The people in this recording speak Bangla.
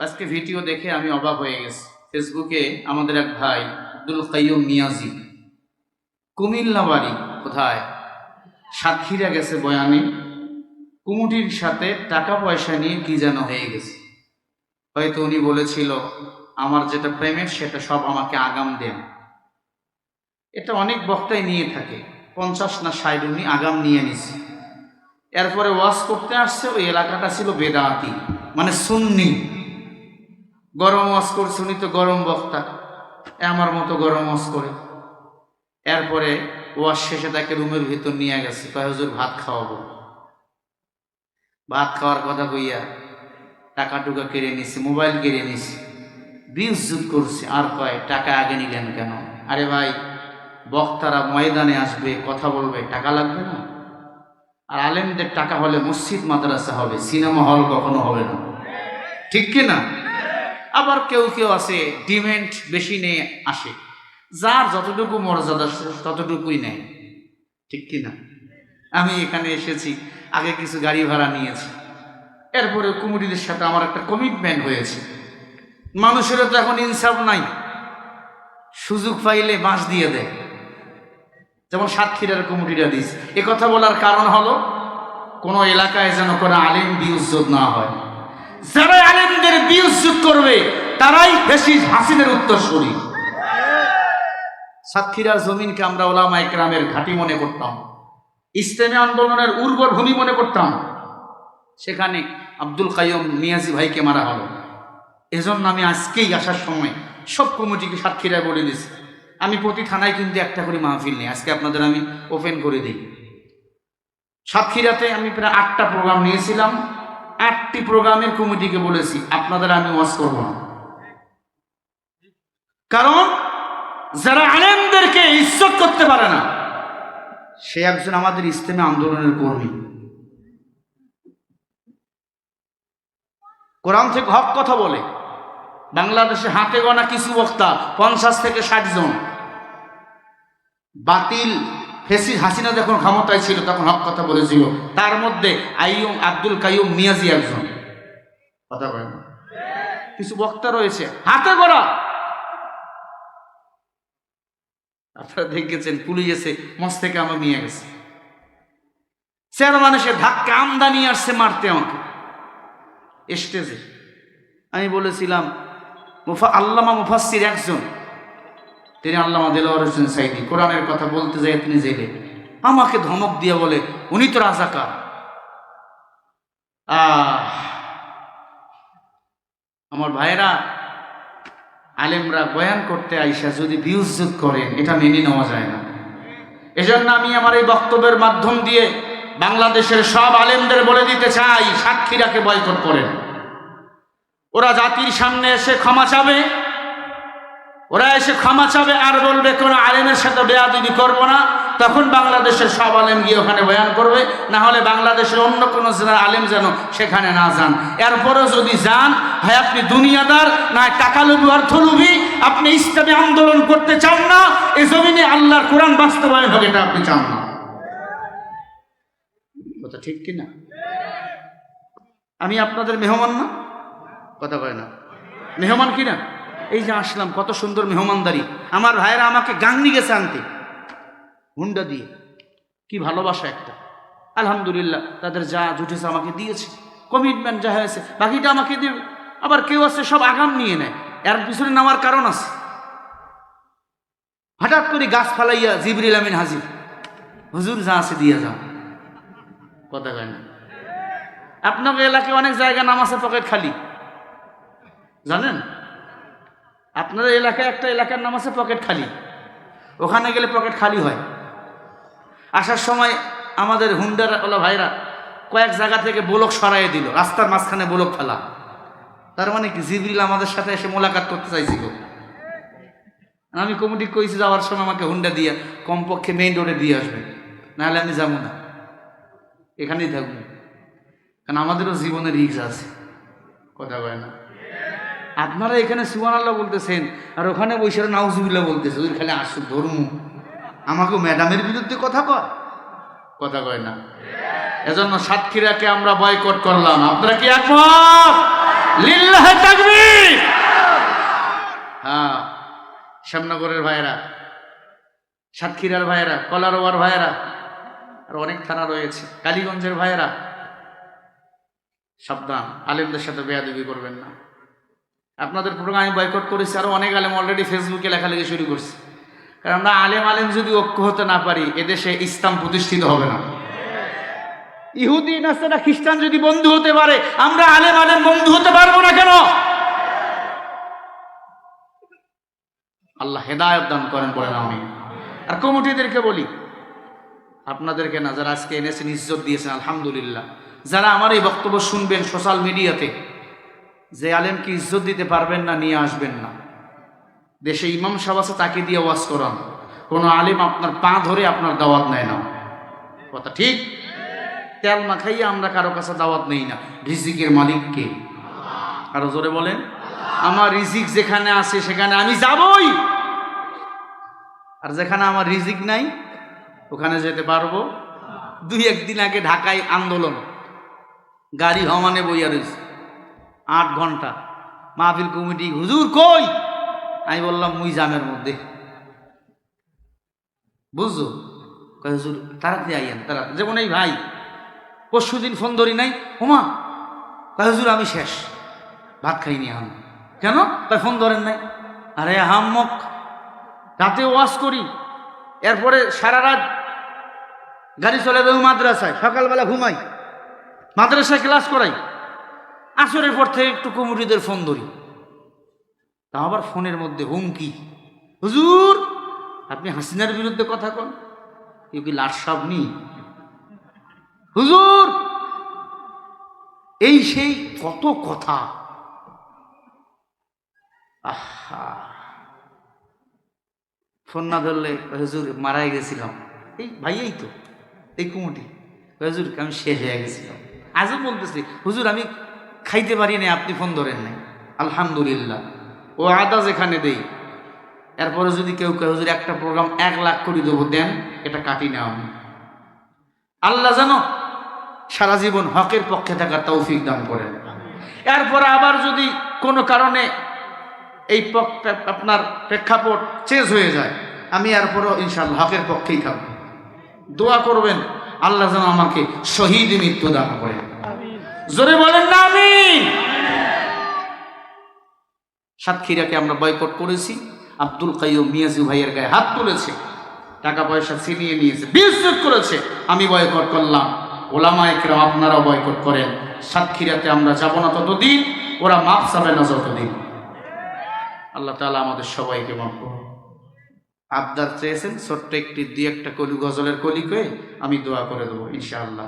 আজকে ভিডিও দেখে আমি অবাক হয়ে গেছি। ফেসবুকে আমাদের এক ভাই, আব্দুল কাইয়ুম মিয়াজি কুমিল্লা বাড়ি কোথায়? সাক্ষীরা গেছে বয়ানে। কুমুটির সাথে টাকা পয়সা নিয়ে কি যেন হয়ে গেছে। হয়তো উনি বলেছিল, আমার যেটা পেমেন্ট সেটা সব আমাকে আগাম দেন। এটা অনেক বক্তাই নিয়ে থাকে। পঞ্চাশ না ষাট উনি আগাম নিয়ে নিছে। এরপরে ওয়াশ করতে আসছে, ওই এলাকাটা ছিল বেদাতি মানে সুন্নি। গরম ওয়াশ করছে, উনি তো গরম বক্তা। আমার মতো গরম ওয়াশ করে। এরপরে ওয়াশ শেষে তাকে রুমের ভিতর নিয়ে গেছে। কয়, হুজুর, ভাত খাওয়াবো? ভাত খাওয়ার কথা কইয়া টাকা টুকা কেড়ে নিছি, মোবাইল কেড়ে নিছে। বিউজুত করছে, আর কয়, টাকা আগে নিলেন কেন? আরে ভাই, বক্তারা ময়দানে আসবে, কথা বলবে, টাকা লাগবে না? আর আলেমদের টাকা হলে মসজিদ, মাদ্রাসা হবে, সিনেমা হল কখনো হবে না। ঠিক কি না? আবার কেউ কেউ আছে ডিমেন্ট বেশি নিয়ে আসে। যার যতটুকু মর্যাদা ততটুকুই নেয়। ঠিক কি না? আমি এখানে এসেছি, আগে কিছু গাড়ি ভাড়া নিয়েছি। এরপরে কুমুরিদের সাথে আমার একটা কমিটমেন্ট হয়েছে। মানুষেরও তো এখন ইনসাফ নাই। সুযোগ পাইলে বাঁশ দিয়ে দেয়। যেমন সাতক্ষীরার কমিটিটা দিস এ কথা বলার কারণ হলো, কোনো এলাকায় যেন কোনো আলিম বিউজ্জত না হয়। যারা আলিমদের বিউজ্জত করবে, তারাই বেশি হাসিনের উত্তর উত্তরসূরি সাতক্ষীরার জমিনকে আমরা ওলামা একরামের ঘাঁটি মনে করতাম। ইসলামী আন্দোলনের উর্বর ভূমি মনে করতাম। সেখানে আব্দুল কাইয়ম মিয়াজি ভাইকে মারা হলো। এজন্য আমি আজকেই আসার সময় সব কমিটিকে সাতক্ষীরায় বলে দিছি আমি প্রতি থানায় কিন্তু একটা করে মাহফিল নেই। আজকে আপনাদের আমি ওপেন করে দিই। সাতক্ষীরাতে আমি প্রায় আটটা প্রোগ্রাম নিয়েছিলাম। আটটি প্রোগ্রামের কমিটিকে বলেছি, আপনাদের আমি ওয়াজ করব না। কারণ যারা আলেমদেরকে ইজ্জত করতে পারে না, সে একজন আমাদের ইসলামী আন্দোলনের কর্মী। কোরআন থেকে হক কথা বলে, বাংলাদেশে হাতে গোনা কিছু বক্তা, পঞ্চাশ থেকে ষাট জন। বাতিল ফেসি হাসিনা যখন ক্ষমতায় ছিল, তখন হক কথা বলেছিল। তার মধ্যে আইয়ুম আব্দুল কাইয়ুম মিয়াজি একজন। কথা বলেন কিছু বক্তা রয়েছে। হাতে গড়া আপনারা দেখেছেন, পুলিশ এসে মস থেকে আমার নিয়ে গেছে। চেয়ারম্যান এসে ধাক্কা আমদানি আসছে মারতে আমাকে। স্টেজে। আমি বলেছিলাম, মুফা আল্লামা মুফাসির একজন। তিনি আল্লামা দেলোয়ার হোসেন সাইদি কোরআনের কথা বলতে যায়, তিনি জেলে। আমাকে ধমক দিয়ে বলে, উনি তো রাজাকার। আমার ভাইয়েরা, আলেমরা বয়ান করতে আইসা যদি বিউজ্জত করেন, এটা মেনে নেওয়া যায় না। এজন্য আমি আমার এই বক্তব্যের মাধ্যম দিয়ে বাংলাদেশের সব আলেমদের বলে দিতে চাই সাক্ষীরাকে বয়কট করেন? ওরা জাতির সামনে এসে ক্ষমা চাবে ওরা এসে ক্ষমা চাবে আর বলবে, কোনো আলেমের সাথে বেয়াদবি করব না। তখন বাংলাদেশের সব আলেম গিয়ে ওখানে বয়ান করবে। না হলে বাংলাদেশের অন্য কোনো জেলার আলেম যেন সেখানে না যান। এরপরেও যদি যান হয় আপনি দুনিয়াদার, না টাকা লোভী অর্থ লোভী আপনি ইসলামী আন্দোলন করতে চান না এই জমিনে আল্লাহর কোরআন বাস্তবায়ন হবে এটা আপনি চান না। কথা ঠিক কিনা আমি আপনাদের মেহমান না? কথা কয় না। মেহমান কিনা এই যে আসলাম, কত সুন্দর মেহমানদারি। আমার ভাইয়েরা আমাকে গাংনি গেছে আনতে। হুন্ডা দিয়ে। কি ভালোবাসা একটা। আলহামদুলিল্লাহ, তাদের যা জুটেছে আমাকে দিয়েছে। কমিটমেন্ট যা হয়েছে, বাকিটা আমাকে দেবে আবার কেউ আছে, সব আগাম নিয়ে নেয়। এর পিছনে নেওয়ার কারণ আছে। হঠাৎ করে গাছ ফালাইয়া জিবরিল আমিন হাজির। হুজুর, যা আছে দিয়ে যাও। কথা কয় না। আপনাকে এলাকায় অনেক জায়গা নাম আছে পকেট খালি। জানেন? আপনাদের এলাকায় একটা এলাকার নাম আছে পকেট খালি। ওখানে গেলে পকেট খালি হয়। আসার সময় আমাদের হুন্ডার ওলা ভাইরা কয়েক জায়গা থেকে বোলক সরাইয়ে দিল, রাস্তার মাঝখানে বোলক ফেলা। তার মানে কি? জিবরিল আমাদের সাথে এসে মোলাকাত করতে চাইছিল আমি কমিটি কইছি যাওয়ার সময় আমাকে হুন্ডা দিয়ে কমপক্ষে মেইন রোডে দিয়ে আসবে। নাহলে আমি যাব না। এখানেই থাকব। কারণ আমাদেরও জীবনের রিক্স আছে। কথা কয় না। আপনারা এখানে সুবান আল্লাহ বলতেছেন, আর ওখানে বৈশাখ নাউজুবিল্লাহ বলতেছে, ওই খালি আসু ধর্ম আমাকে ম্যাডামের বিরুদ্ধে কথা কয়? কথা কয় না। এজন্য সাতক্ষীরাকে আমরা বয়কট করলাম। আপনারা কি একমত? লিল্লাহ হ্যাঁ শ্যামনগরের ভাইয়েরা, সাতক্ষীরার ভাইয়েরা, কলারোয়ার ভাইয়েরা, আর অনেক থানা রয়েছে। কালীগঞ্জের ভাইয়েরা, সাবধান, আলেমদের সাথে বেয়াদবি করবেন না। আপনাদের প্রোগ্রাম আমি বয়কট করেছি আরও অনেক আলেম অলরেডি ফেসবুকে লেখালেখি শুরু করছি। কারণ আমরা আলেম আলেম যদি ঐক্য হতে না পারি, এদেশে ইসলাম প্রতিষ্ঠিত হবে না। ইহুদি নাস্তারা খ্রিস্টান যদি বন্ধু হতে পারে, আমরা আলেম আলেম বন্ধু হতে পারব না কেন? আল্লাহ হেদায়ত দান করেন, বলেন আমি আর কমিটিদেরকে বলি, আপনাদেরকে না, যারা আজকে এনেছেন, ইজ্জত দিয়েছেন, আলহামদুলিল্লাহ। যারা আমার এই বক্তব্য শুনবেন সোশ্যাল মিডিয়াতে যে আলেমকে ইজ্জত দিতে পারবেন না, নিয়ে আসবেন না। দেশে ইমাম সাহেব আছে, তাকে দিয়ে ওয়াজ করান। কোনো আলেম আপনার পা ধরে আপনার দাওয়াত নেয় না। কথা ঠিক? তেল মাখাইয়ে আমরা কারও কাছে দাওয়াত নেই না। রিজিকের মালিককে আরও জোরে বলেন। আমার রিজিক যেখানে আছে, সেখানে আমি যাবই। আর যেখানে আমার রিজিক নাই, ওখানে যেতে পারব। দুই একদিন আগে ঢাকায় আন্দোলন। গাড়ি হমানে বইয়া রয়েছে। আট ঘণ্টা। মাহফিল কমিটি, হুজুর কই? আমি বললাম, মুই জামের মধ্যে। বুঝছ? হুজুর, তাড়াতাড়ি আইয়েন তারা যেমন এই ভাই, পরশু দিন ফোন ধরি নাই? হোমা হুজুর, আমি শেষ। ভাত খাইনি এখন। কেন? তাই ফোন ধরেন নাই। আরে, হাম্মক, রাতে ওয়াশ করি। এরপরে সারা রাত গাড়ি চলে দেবো মাদ্রাসায়, সকালবেলা ঘুমাই। মাদ্রাসায় ক্লাস করাই। আসরের পর থেকে একটু কমিটিদের ফোন ধরি। তা আবার ফোনের মধ্যে হুমকি। হুজুর, আপনি হাসিনার বিরুদ্ধে কথা কন। কেউ কি লাট সাপ নি হুজুর, এই সেই কত কথা। আহা। ফোন না ধরলে হুজুর মারাই গেছিলাম। এই ভাইয়াই তো, এই কুমুটি হুজুর আমি শেষ হয়ে গেছিলাম। আজও বলতেছি, হুজুর, আমি খাইতে পারি না আপনি ফোন ধরেন নাই। আলহামদুলিল্লাহ। ও আদা যেখানে দেই, এরপরে যদি কেউ কেউ যদি একটা প্রোগ্রাম এক লাখ করে দেবো, দেন, এটা কাটি না আমি। আল্লাহ জানো সারা জীবন হকের পক্ষে থাকার তৌফিক দান করেন। এরপরে আবার যদি কোনো কারণে এই আপনার প্রেক্ষাপট চেঞ্জ হয়ে যায়, আমি এরপরও ইনশাল্লাহ হকের পক্ষেই থাকব। দোয়া করবেন, আল্লাহ যেন আমাকে শহীদ মৃত্যু দান করেন। জোরে বলেন না আমি সাতক্ষীরাকে আমরা বয়কট করেছি। আব্দুল কাইম মিয়াজু ভাইয়ের গায়ে হাত তুলেছে। টাকা পয়সা ছিনিয়ে নিয়েছে বিদ্যুৎ করেছে। আমি বয়কট করলাম। ওলামায়করা আপনারাও বয়কট করেন। সাতক্ষীরাতে আমরা যাব না ততদিন, ওরা মাপ চাবে না যতদিন। আল্লাহ তালা আমাদের সবাইকে মাফ করুন। আবদার চেয়েছেন, ছোট্ট একটি, দুই একটা কলি গজলের কলি কয়ে আমি দোয়া করে দেবো, ইনশাআল্লাহ।